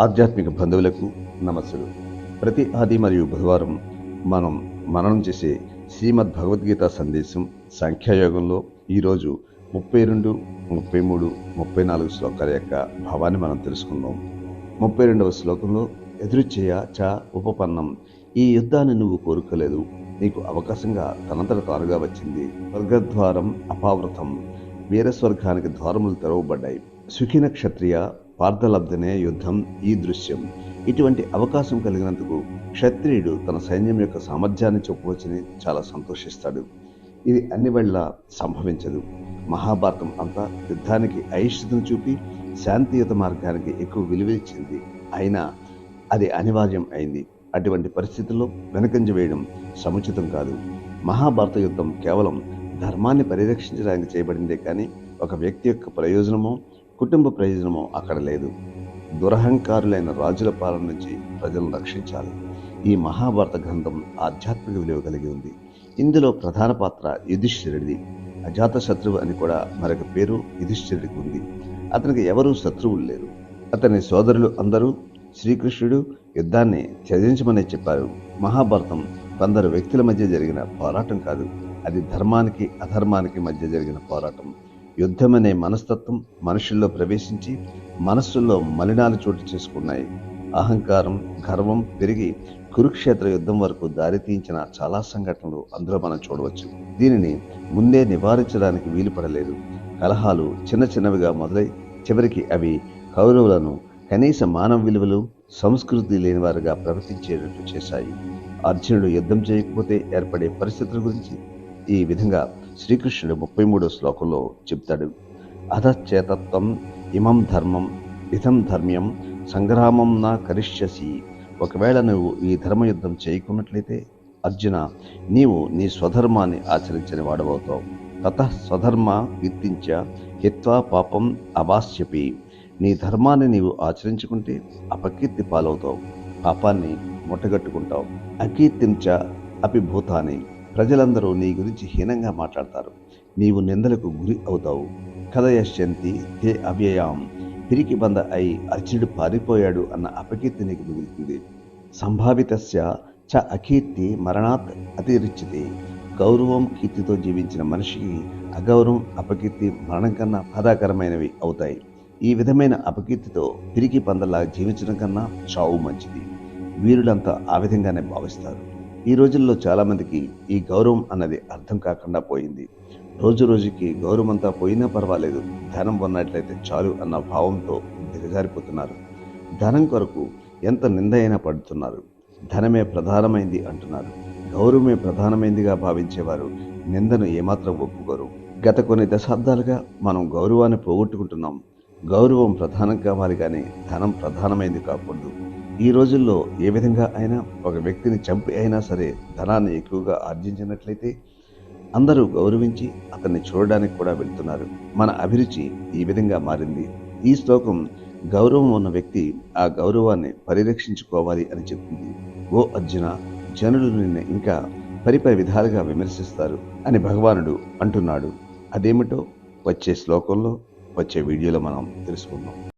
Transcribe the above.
ఆధ్యాత్మిక బంధువులకు నమస్సులు. ప్రతి ఆది మరియు బుధవారం మనం మననం చేసే శ్రీమద్ భగవద్గీత సందేశం సంఖ్యాయోగంలో ఈరోజు ముప్పై రెండు ముప్పై మూడు ముప్పై నాలుగు శ్లోకాల యొక్క భావాన్ని మనం తెలుసుకుందాం. ముప్పై రెండవ శ్లోకంలో ఎదురుచేయ చ ఉపపన్నం ఈ యుద్ధాన్ని నువ్వు కోరుకోలేదు నీకు అవకాశంగా తనంతట తానుగా వచ్చింది. స్వర్గద్వారం అపావృతం వీరస్వర్గానికి ద్వారములు తెరవబడ్డాయి. సుఖిన క్షత్రియ పార్థలబ్ధనే యుద్ధం ఈ దృశ్యం. ఇటువంటి అవకాశం కలిగినందుకు క్షత్రియుడు తన సైన్యం యొక్క సామర్థ్యాన్ని చెప్పవచ్చని చాలా సంతోషిస్తాడు. ఇది అన్ని వేళ సంభవించదు. మహాభారతం అంతా యుద్ధానికి అయిష్టతను చూపి శాంతియుత మార్గానికి ఎక్కువ విలువిచ్చింది. అయినా అది అనివార్యం అయింది. అటువంటి పరిస్థితుల్లో వెనకంజ వేయడం సముచితం కాదు. మహాభారత యుద్ధం కేవలం ధర్మాన్ని పరిరక్షించడానికి చేయబడిందే కానీ ఒక వ్యక్తి యొక్క ప్రయోజనమో కుటుంబ ప్రయోజనము అక్కడ లేదు. దురహంకారులైన రాజుల పాలన నుంచి ప్రజలను రక్షించాలి. ఈ మహాభారత గ్రంథం ఆధ్యాత్మిక విలువ కలిగి ఉంది. ఇందులో ప్రధాన పాత్ర యుధిష్ఠిరుడిది. అజాత శత్రువు అని కూడా మరొక పేరు యుధిష్ఠిరుడికి ఉంది. అతనికి ఎవరూ శత్రువులు లేరు. అతని సోదరులు అందరూ శ్రీకృష్ణుడు యుద్ధాన్ని త్యజించమని చెప్పారు. మహాభారతం కొందరు వ్యక్తుల మధ్య జరిగిన పోరాటం కాదు. అది ధర్మానికి అధర్మానికి మధ్య జరిగిన పోరాటం. యుద్ధం అనే మనస్తత్వం మనుషుల్లో ప్రవేశించి మనస్సుల్లో మలినాలు చోటు చేసుకున్నాయి. అహంకారం గర్వం పెరిగి కురుక్షేత్ర యుద్ధం వరకు దారితీయించిన చాలా సంఘటనలు అందులో మనం చూడవచ్చు. దీనిని ముందే నివారించడానికి వీలు పడలేదు. కలహాలు చిన్న చిన్నవిగా మొదలై చివరికి అవి కౌరవులను కనీస మానవ విలువలు సంస్కృతి లేనివారుగా ప్రవర్తించేటట్లు చేశాయి. అర్జునుడు యుద్ధం చేయకపోతే ఏర్పడే పరిస్థితుల గురించి ఈ విధంగా శ్రీకృష్ణుడు ముప్పై మూడో శ్లోకంలో చెప్తాడు అధచేతత్వం ఇమం ధర్మం ఇదం ధర్మ్యం సంగ్రామం నా కరిష్యసి. ఒకవేళ నువ్వు ఈ ధర్మయుద్ధం చేయకున్నట్లయితే అర్జున నీవు నీ స్వధర్మాన్ని ఆచరించని వాడబోతావు తత స్వధర్మ విత్తించ హిత్వా పాపం అవాస్యపి. నీ ధర్మాన్ని నీవు ఆచరించుకుంటే అపకీర్తి పాలవుతావు. పాపాన్ని ముట్టగట్టుకుంటావు. అకీర్తించ అపి భూతాన్ని ప్రజలందరూ నీ గురించి హీనంగా మాట్లాడతారు. నీవు నిందలకు గురి అవుతావు. కథయశ్యంతి తే అవ్యయాం పిరికి బంద అయి అర్జునుడు పారిపోయాడు అన్న అపకీర్తి నీకు మిగులుతుంది. సంభావితస్య చ అకీర్తి మరణాత్ అతిరిచ్చితే గౌరవం కీర్తితో జీవించిన మనిషికి అగౌరవం అపకీర్తి మరణం కన్నా బాధాకరమైనవి అవుతాయి. ఈ విధమైన అపకీర్తితో పిరికి పందలా జీవించడం కన్నా చావు మంచిది. వీరులంతా ఆ విధంగానే భావిస్తారు. ఈ రోజుల్లో చాలామందికి ఈ గౌరవం అన్నది అర్థం కాకుండా పోయింది. రోజు రోజుకి గౌరవం అంతా పోయినా పర్వాలేదు. ధనం ఉన్నట్లయితే చాలు అన్న భావంతో దిగజారిపోతున్నారు. ధనం కొరకు ఎంత నింద అయినా పడుతున్నారు. ధనమే ప్రధానమైంది అంటున్నారు. గౌరవమే ప్రధానమైందిగా భావించేవారు నిందను ఏమాత్రం ఒప్పుకోరు. గత కొన్ని దశాబ్దాలుగా మనం గౌరవాన్ని పోగొట్టుకుంటున్నాం. గౌరవం ప్రధానం కావాలి కానీ ధనం ప్రధానమైంది కాకూడదు. ఈ రోజుల్లో ఏ విధంగా అయినా ఒక వ్యక్తిని చంపి అయినా సరే ధనాన్ని ఎక్కువగా ఆర్జించినట్లయితే అందరూ గౌరవించి అతన్ని చూడడానికి కూడా వెళ్తున్నారు. మన అభిరుచి ఈ విధంగా మారింది. ఈ శ్లోకం గౌరవం ఉన్న వ్యక్తి ఆ గౌరవాన్ని పరిరక్షించుకోవాలి అని చెప్తుంది ఓ అర్జున జనులు నిన్ను ఇంకా పరిపరి విధాలుగా విమర్శిస్తారు అని భగవానుడు అంటున్నాడు. అదేమిటో వచ్చే శ్లోకంలో వచ్చే వీడియోలో మనం తెలుసుకుందాం.